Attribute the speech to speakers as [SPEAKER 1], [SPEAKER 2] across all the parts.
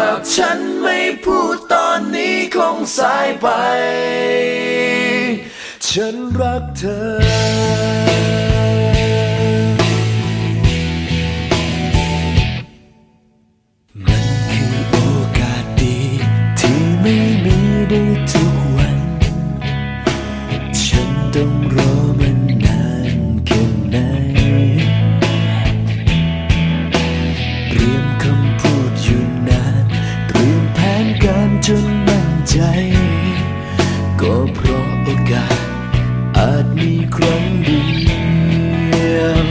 [SPEAKER 1] หากฉันไม่พูดตอนนี้คงสายไป ฉันรักเธอ ใจก็เพราะโอกาสอาจมีครั้งเดียว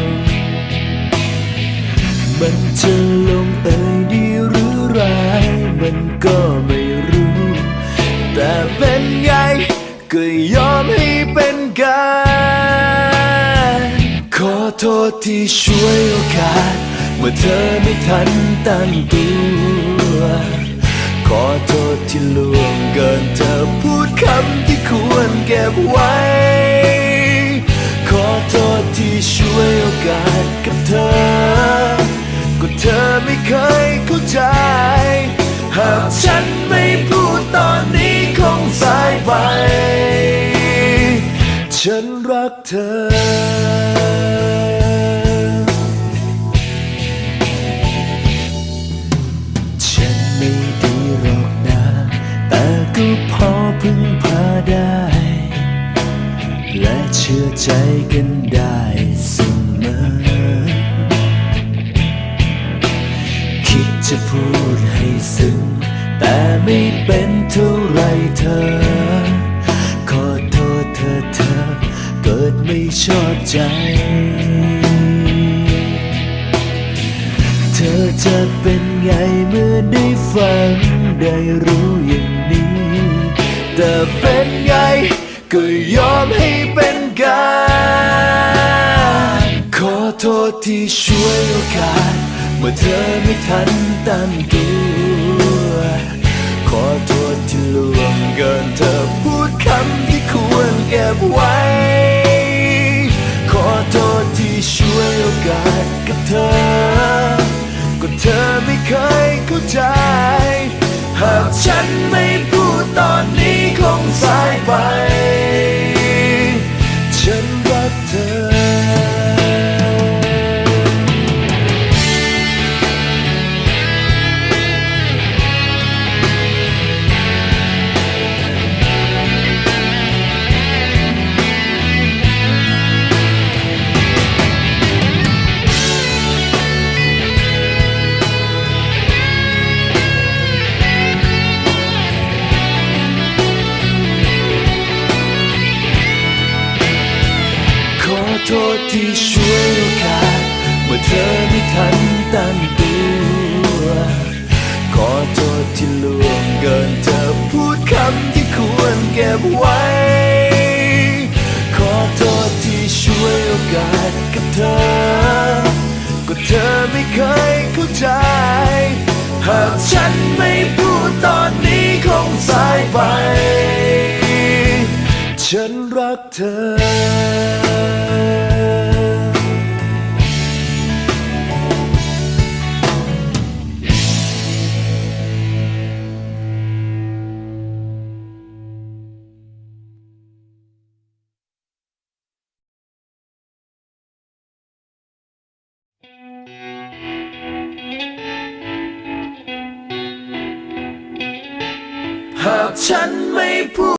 [SPEAKER 1] มันจะลงเอยดีหรือร้ายมันก็ไม่รู้ แต่เป็นไงก็ยอมให้เป็นการขอโทษที่ช่วยโอกาส เมื่อเธอไม่ทันตั้งตัว ขอโทษที่ล่วงเกินเธอพูดคำที่ควรเก็บไว้ ขอโทษที่ช่วยโอกาสกับเธอ ก็เธอไม่เคยเข้าใจ หากฉันไม่พูดตอนนี้คงสายไป ฉันรักเธอ ใจกันได้เสมอ คิดจะพูดให้ซึ้งแต่ไม่เป็นเท่าไรเธอ ขอโทษเธอเธอ เกิดไม่ชอบใจ เธอจะเป็นไงเมื่อได้ฟังได้รู้อย่างนี้ แต่เป็นไงก็ยอมให้เป็น ที่ช่วยโอกาส เมื่อเธอไม่ทันตั้งตัวขอโทษที่ลวงเกินเธอพูดคำที่ควรเก็บไว้ ขอโทษที่ช่วยโอกาสกับเธอ ก็เธอไม่เคยเข้าใจ หากฉันไม่พูดตอน โทษที่ช่วยโอกาสเมื่อเธอไม่ทันตั้งตัวขอโทษที่ล่วงเกินเธอพูดคำที่ควรเก็บไว้ ขอโทษที่ช่วยโอกาสกับเธอ ก็เธอไม่เคยเข้าใจ หากฉันไม่พูดตอนนี้คงสายไป ฉันรักเธอ หากฉันไม่พูด